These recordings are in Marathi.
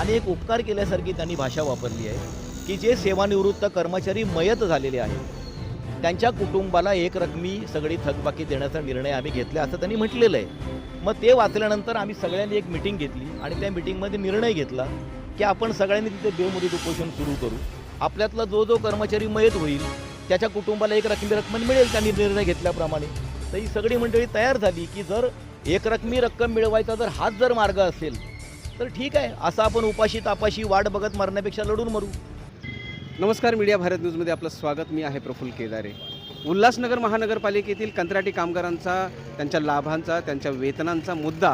आणि एक उपकार केल्यासारखी त्यांनी भाषा वापरली आहे की जे सेवानिवृत्त कर्मचारी मयत झालेले आहेत. त्यांच्या कुटुंबाला एक रकमी सगळी थकबाकी देण्याचा निर्णय आम्ही घेतला असं त्यांनी म्हटलेलं आहे. मग ते वाचल्यानंतर आम्ही सगळ्यांनी एक मिटिंग घेतली आणि त्या मिटिंगमध्ये निर्णय घेतला की आपण सगळ्यांनी तिथे बेमुदत उपोषण सुरू करू. आपल्यातला जो जो कर्मचारी मयत होईल त्याच्या कुटुंबाला एक रकमी रक्कम मिळेल त्यांनी निर्णय घेतल्याप्रमाणे. तर ही सगळी मंडळी तयार झाली की जर एक रकमी रक्कम मिळवायचा जर हाच जर मार्ग असेल तर ठीक आहे असं आपण उपाशी तापाशी वाट बघत मरण्यापेक्षा लढून मरू. नमस्कार मीडिया भारत न्यूजमध्ये आपलं स्वागत. मी आहे प्रफुल्ल केदारे. उल्हासनगर महानगरपालिकेतील कंत्राटी कामगारांचा त्यांच्या लाभांचा त्यांच्या वेतनांचा मुद्दा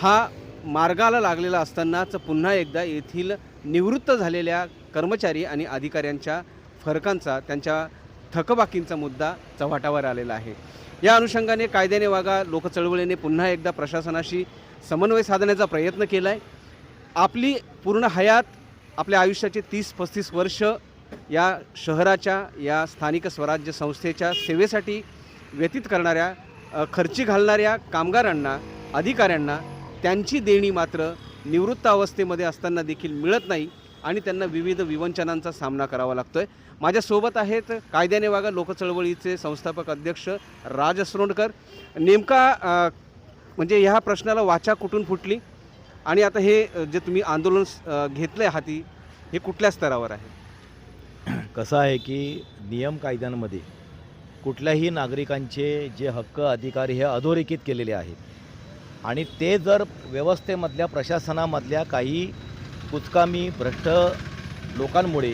हा मार्गाला लागलेला असतानाच पुन्हा एकदा येथील निवृत्त झालेल्या कर्मचारी आणि अधिकाऱ्यांच्या फरकांचा त्यांच्या थकबाकींचा मुद्दा चव्हाटावर आलेला आहे. या अनुषंगाने कायद्याने वागा लोकचळवळीने पुन्हा एकदा प्रशासनाशी समन्वय साधण्याचा प्रयत्न केला आहे आपली पूर्ण हयात आपल्या आयुष्याचे तीस पस्तीस वर्ष या शहराच्या या स्थानिक स्वराज्य संस्थेच्या सेवेसाठी व्यतीत करणाऱ्या खर्ची घालणाऱ्या कामगारांना अधिकाऱ्यांना त्यांची देणी मात्र निवृत्त अवस्थेमध्ये असताना देखील मिळत नाही आणि त्यांना विविध विवंचनांचा सामना करावा लागतो आहे माझ्यासोबत आहेत कायद्याने वागा लोकचळवळीचे संस्थापक अध्यक्ष राज असरोंडकर नेमका म्हणजे ह्या प्रश्नाला वाचा कुठून फुटली? आणि आता हे जे तुम्ही आंदोलन घेतलं आहे हाती हे कुठल्या स्तरावर आहे? कसं आहे की नियम कायद्यांमध्ये कुठल्याही नागरिकांचे जे हक्क अधिकार हे अधोरेखित केलेले आहेत. आणि ते जर व्यवस्थेमधल्या प्रशासनामधल्या काही कुचकामी भ्रष्ट लोकांमुळे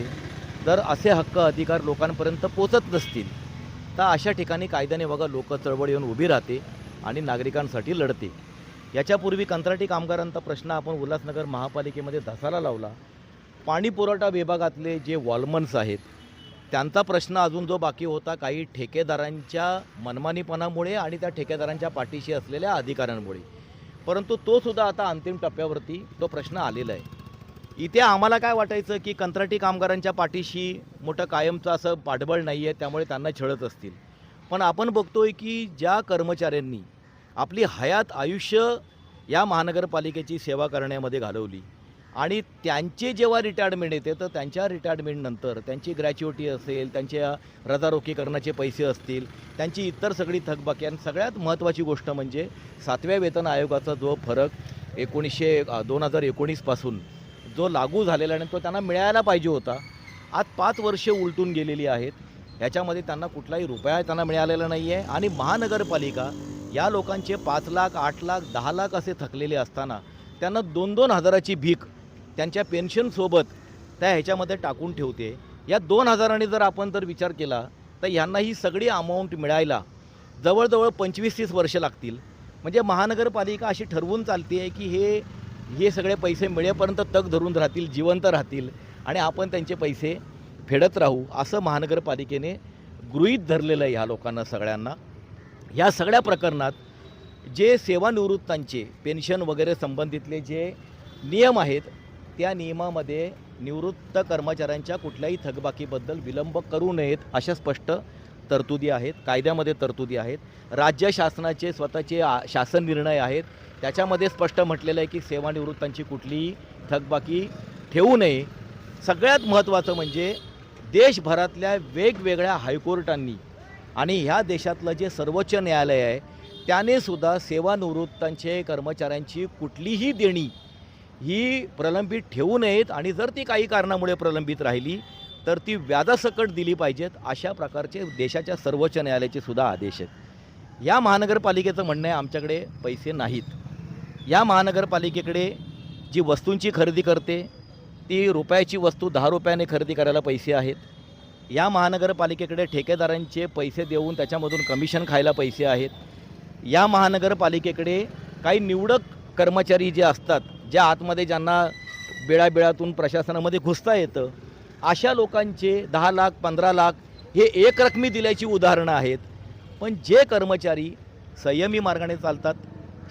जर असे हक्क अधिकार लोकांपर्यंत पोचत नसतील तर अशा ठिकाणी कायद्याने बघा लोक चळवळ येऊन उभी राहते आणि नागरिकांसाठी लढते. याच्यापूर्वी कंत्राटी कामगारांचा प्रश्न आपण उल्हासनगर महापालिकेमध्ये धसाला लावला. पाणी पुरवठा विभागातले जे वॉलमन्स आहेत त्यांचा प्रश्न अजून जो बाकी होता काही ठेकेदारांच्या मनमानीपणामुळे आणि त्या ठेकेदारांच्या पाठीशी असलेल्या अधिकाऱ्यांमुळे. परंतु तो सुद्धा आता अंतिम टप्प्यावरती तो प्रश्न आलेला आहे. इथे आम्हाला काय वाटायचं की कंत्राटी कामगारांच्या पाठीशी मोठं कायमचं असं पाठबळ नाही आहे त्यामुळे त्यांना छळत असतील. पण आपण बघतोय की ज्या कर्मचाऱ्यांनी आपली हयात आयुष्य या महानगरपालिकेची सेवा करण्यामध्ये घालवली. आणि त्यांचे जेव्हा रिटायरमेंट येते तर त्यांच्या रिटायरमेंटनंतर त्यांची ग्रॅच्युटी असेल त्यांच्या रजारोखीकरणाचे पैसे असतील त्यांची इतर सगळी थकबाकी आणि सगळ्यात महत्त्वाची गोष्ट म्हणजे सातव्या वेतन आयोगाचा जो फरक एकोणीसशे दोन हजार एकोणीसपासून जो लागू झालेला आहे तो त्यांना मिळायला पाहिजे होता आज पाच वर्षे उलटून गेलेली आहेत. ह्याच्यामध्ये त्यांना कुठलाही रुपया त्यांना मिळालेला नाही आहे आणि महानगरपालिका या लोकांचे पाच लाख आठ लाख दहा लाख असे थकलेले असताना त्यांना दोन दोन हजाराची भीक त्यांच्या पेन्शनसोबत त्या ह्याच्यामध्ये टाकून ठेवते. या दोन हजाराने जर आपण जर विचार केला तर यांना ही सगळी अमाऊंट मिळायला जवळजवळ पंचवीस तीस वर्ष लागतील. म्हणजे महानगरपालिका अशी ठरवून चालते आहे की हे हे सगळे पैसे मिळेपर्यंत तग धरून राहतील जिवंत राहतील आणि आपण त्यांचे पैसे फेडत राहू असं महानगरपालिकेने गृहीत धरलेलं आहे ह्या लोकांना सगळ्यांना. ह्या सगळ्या प्रकरणात जे सेवानिवृत्तांचे पेन्शन वगैरे संबंधितले जे नियम आहेत त्या नियमामध्ये निवृत्त कर्मचाऱ्यांच्या कुठल्याही थकबाकीबद्दल विलंब करू नयेत अशा स्पष्ट तरतुदी आहेत कायद्यामध्ये तरतुदी आहेत. राज्य शासनाचे स्वतःचे शासन निर्णय आहेत. त्याच्यामध्ये स्पष्ट म्हटलेलं आहे की सेवानिवृत्तांची कुठलीही थकबाकी ठेवू नये. सगळ्यात महत्त्वाचं म्हणजे देशभरातल्या वेगवेगळ्या हायकोर्टांनी आणि ह्या देशातलं जे सर्वोच्च न्यायालय आहे त्याने सुद्धा सेवानिवृत्तांचे कर्मचाऱ्यांची कुठलीही देणी ही प्रलंबित ठेवू नयेत आणि जर ती काही कारणामुळे प्रलंबित राहिली तर ती व्याजासकट दिली पाहिजेत अशा प्रकारचे देशाच्या सर्वोच्च न्यायालयाचे सुद्धा आदेश आहेत. या महानगरपालिकेचं म्हणणं आहे आमच्याकडे पैसे नाहीत. या महानगरपालिकेकडे जी वस्तूंची खरेदी करते ती रुपयाची वस्तू दहा रुपयाने खरेदी करायला पैसे आहेत. या महानगरपालिकेकडे ठेकेदारांचे पैसे देऊन त्याच्यामधून कमिशन खायला पैसे आहेत. या महानगरपालिकेकडे काही निवडक कर्मचारी जे असतात ज्या आतमध्ये ज्यांना बिळाबिळातून प्रशासनामध्ये घुसता येतं अशा लोकांचे दहा लाख पंधरा लाख हे एक रकमी दिल्याची उदाहरणं आहेत. पण जे कर्मचारी संयमी मार्गाने चालतात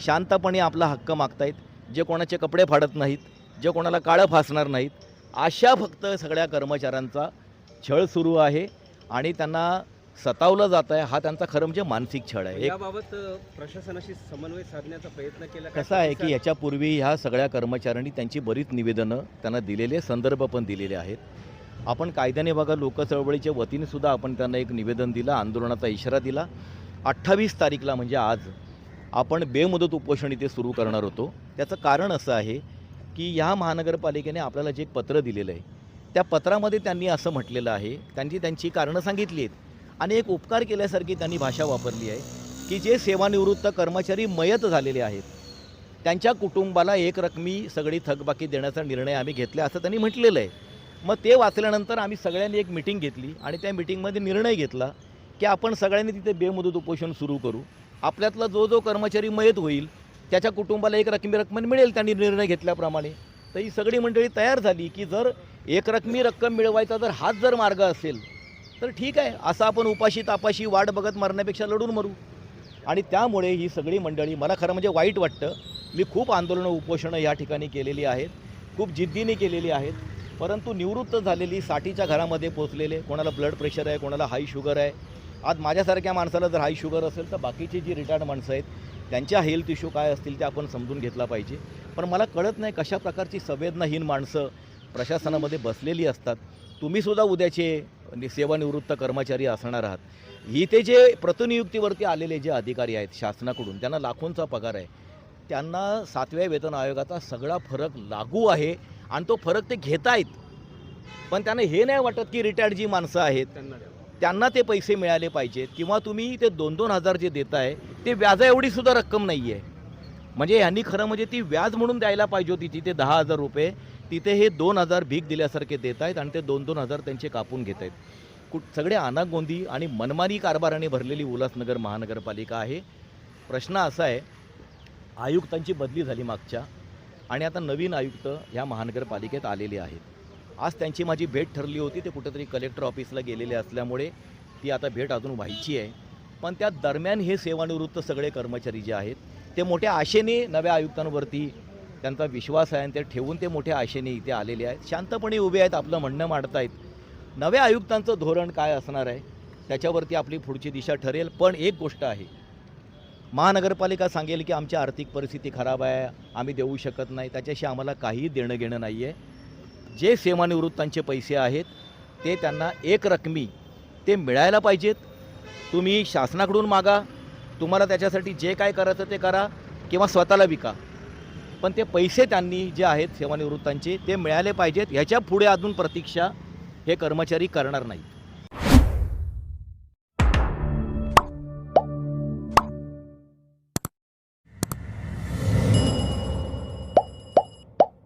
शांतपणे आपला हक्क मागतायत जे कोणाचे कपडे फाडत नाहीत जे कोणाला काळं फासणार नाहीत अशा फक्त सगळ्या कर्मचाऱ्यांचा छळ सुरू आहे आणि त्यांना सतावलं जात आहे. हा त्यांचा खरं म्हणजे मानसिक छळ आहे. याबाबत प्रशासनाशी समन्वय साधण्याचा प्रयत्न केला कसं आहे की याच्यापूर्वी ह्या सगळ्या कर्मचाऱ्यांनी त्यांची बरीच निवेदनं त्यांना दिलेले संदर्भ पण दिलेले आहेत. आपण कायद्याने बघा लोकचळवळीच्या वतीने सुद्धा आपण त्यांना एक निवेदन दिलं आंदोलनाचा इशारा दिला. अठ्ठावीस तारीखला म्हणजे आज आपण बेमुदत उपोषण इथे सुरू करणार होतो. त्याचं कारण असं आहे की ह्या महानगरपालिकेने आपल्याला जे एक पत्र दिलेलं आहे त्या पत्रामध्ये त्यांनी असं म्हटलेलं आहे त्यांची त्यांची कारणं सांगितली आहेत. आणि एक उपकार केल्यासारखी त्यांनी भाषा वापरली आहे की जे सेवानिवृत्त कर्मचारी मयत झालेले आहेत त्यांच्या कुटुंबाला एक रकमी सगळी थकबाकी देण्याचा निर्णय आम्ही घेतला असं त्यांनी म्हटलेलं आहे. मग ते वाचल्यानंतर आम्ही सगळ्यांनी एक मिटिंग घेतली आणि त्या मिटिंगमध्ये निर्णय घेतला की आपण सगळ्यांनी तिथे बेमुदत उपोषण सुरू करू. आपल्यातला जो जो कर्मचारी मयत होईल त्याच्या कुटुंबाला एक रकमी रक्कम मिळेल त्यांनी निर्णय घेतल्याप्रमाणे. तर ही सगळी मंडळी तयार झाली की जर एकरकमी रक्कम मिळवायचा जर हाच जर मार्ग असेल तर ठीक आहे. असं आपण उपाशी तापाशी वाट बघत मरण्यापेक्षा लढून मरू. आणि त्यामुळे ही सगळी मंडळी मला खरं म्हणजे वाईट वाटतं. मी खूप आंदोलनं उपोषणं या ठिकाणी केलेली आहेत. खूप जिद्दीने केलेली आहेत. परंतु निवृत्त झालेली साठीच्या घरामध्ये पोचलेले कोणाला ब्लड प्रेशर आहे कोणाला हाय शुगर आहे. आज माझ्यासारख्या माणसाला जर हाय शुगर असेल तर बाकीची जी रिटायर्ड माणसं आहेत त्यांच्या हेल्थ इश्यू काय असतील ते आपण समजून घेतला पाहिजे. पण मला कळत नाही कशा प्रकारची संवेदनाहीन माणसं प्रशासनामध्ये बसलेली असतात. तुम्हीसुद्धा उद्याचे सेवानिवृत्त कर्मचारी असणार आहात. ही ते जे प्रतिनियुक्तीवरती आलेले जे अधिकारी आहेत शासनाकडून त्यांना लाखोंचा पगार आहे. त्यांना सातव्या वेतन आयोगाचा सगळा फरक लागू आहे आणि तो फरक ते घेत आहेत पण त्यांना हे नाही वाटत की रिटायर्ड जी माणसं आहेत त्यांना ते पैसे मिळाले पाहिजेत किंवा तुम्ही ते दोन दोन हजार जे देताय ते व्याजा एवढी सुद्धा रक्कम नाही आहे म्हणजे यांनी खरं म्हणजे ती व्याज म्हणून द्यायला पाहिजे होती तिथे दहा हजार रुपये तिथे हे दोन हजार भीक दिल्यासारखे देत आहेत आणि ते दोन दोन हजार त्यांचे कापून घेत आहेत. कुठ सगळे अनागोंदी आणि मनमानी कारभाराने भरलेली उल्हासनगर महानगरपालिका आहे. प्रश्न असा आहे आयुक्तांची बदली झाली मागच्या आणि आता नवीन आयुक्त ह्या महानगरपालिकेत आलेले आहेत. आज त्यांची माझी भेट ठरली होती ते कुठेतरी कलेक्टर ऑफिसला गेलेले असल्यामुळे ती आता भेट अजून व्हायची आहे. पण त्या दरम्यान हे सेवानिवृत्त सगळे कर्मचारी जे आहेत ते मोठ्या आशेने नव्या आयुक्तांवरती त्यांचा विश्वास आहे आणि ते ठेवून ते मोठ्या आशेने इथे आलेले आहेत. शांतपणे उभे आहेत आपलं म्हणणं मांडत आहेत नव्या आयुक्तांचं धोरण काय असणार आहे त्याच्यावरती आपली पुढची दिशा ठरेल पण एक गोष्ट आहे. महानगरपालिका सांगेल की आमची आर्थिक परिस्थिती खराब आहे आम्ही देऊ शकत नाही त्याच्याशी आम्हाला काहीही देणं घेणं नाही आहे जे सेवानिवृत्तांचे पैसे आहेत ते त्यांना एक रकमी ते मिळायला पाहिजेत. तुम्ही शासनाकडून मागा तुम्हाला त्याच्यासाठी जे काय करायचं ते करा किंवा स्वतःला विका. पण ते पैसे त्यांनी जे आहेत सेवानिवृत्तांचे ते मिळाले पाहिजेत. ह्याच्या पुढे अजून प्रतीक्षा हे कर्मचारी करणार नाहीत.